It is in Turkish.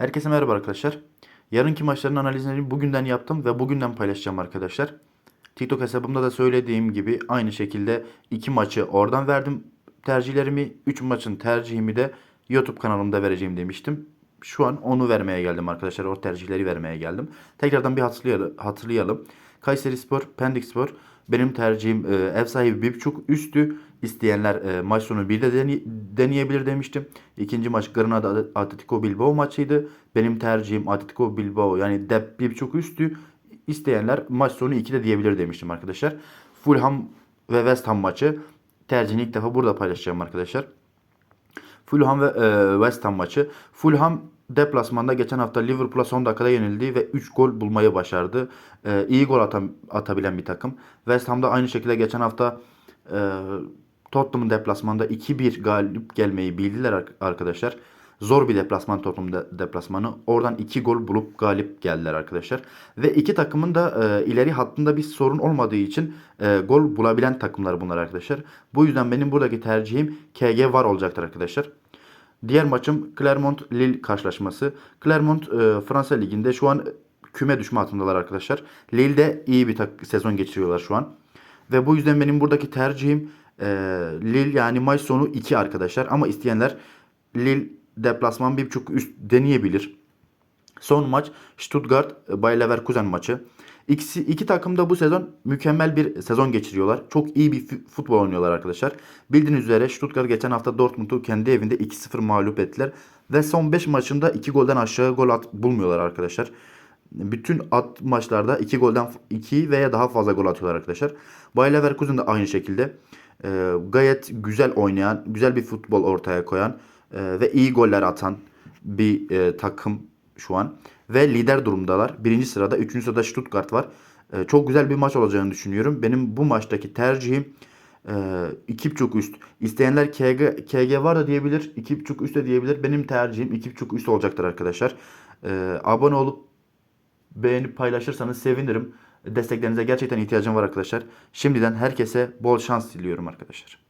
Herkese merhaba arkadaşlar. Yarınki maçların analizini bugünden yaptım ve bugünden paylaşacağım arkadaşlar. TikTok hesabımda da söylediğim gibi aynı şekilde iki maçı oradan verdim tercihlerimi. 3 maçın tercihimi de YouTube kanalımda vereceğim demiştim. Şu an onu vermeye geldim arkadaşlar. O tercihleri vermeye geldim. Tekrardan bir hatırlayalım. Kayseri Spor, Pendik Spor. Benim tercihim e, ev sahibi bir buçuk üstü. İsteyenler e, maç sonu bir de dene- deneyebilir demiştim. İkinci maç Granada Atletico Bilbao maçıydı. Benim tercihim Atletico Bilbao yani dep bir buçuk üstü. İsteyenler maç sonu 2 de diyebilir demiştim arkadaşlar. Fulham ve West Ham maçı tercihini ilk defa burada paylaşacağım arkadaşlar. Fulham ve e, West Ham maçı. Fulham deplasmanda geçen hafta Liverpool'a son dakikada yenildi ve 3 gol bulmayı başardı. E, iyi gol atan, atabilen bir takım. West Ham da aynı şekilde geçen hafta e, Tottenham'ın deplasmanda 2-1 galip gelmeyi bildiler ar- arkadaşlar. Zor bir deplasman Tottenham de- deplasmanı. Oradan 2 gol bulup galip geldiler arkadaşlar. Ve iki takımın da e, ileri hattında bir sorun olmadığı için e, gol bulabilen takımlar bunlar arkadaşlar. Bu yüzden benim buradaki tercihim KG var olacaktır arkadaşlar. Diğer maçım Clermont-Lille karşılaşması. Clermont e, Fransa Ligi'nde şu an küme düşme hattındalar arkadaşlar. Lille'de iyi bir sezon geçiriyorlar şu an. Ve bu yüzden benim buradaki tercihim e, Lille yani maç sonu 2 arkadaşlar. Ama isteyenler Lille deplasman 1.5 üst deneyebilir. Son maç Stuttgart Bayer Leverkusen maçı. İkisi, iki takım da bu sezon mükemmel bir sezon geçiriyorlar. Çok iyi bir futbol oynuyorlar arkadaşlar. Bildiğiniz üzere Stuttgart geçen hafta Dortmund'u kendi evinde 2-0 mağlup ettiler. Ve son 5 maçında 2 golden aşağı gol at bulmuyorlar arkadaşlar. Bütün at maçlarda 2 golden 2 veya daha fazla gol atıyorlar arkadaşlar. Bayer Leverkusen de aynı şekilde e, gayet güzel oynayan, güzel bir futbol ortaya koyan e, ve iyi goller atan bir e, takım şu an. Ve lider durumdalar. Birinci sırada, üçüncü sırada Stuttgart var. E, çok güzel bir maç olacağını düşünüyorum. Benim bu maçtaki tercihim e, 2.5 üst. İsteyenler KG, KG var da diyebilir. 2.5 üst de diyebilir. Benim tercihim 2.5 üst olacaktır arkadaşlar. E, abone olup beğenip paylaşırsanız sevinirim. Desteklerinize gerçekten ihtiyacım var arkadaşlar. Şimdiden herkese bol şans diliyorum arkadaşlar.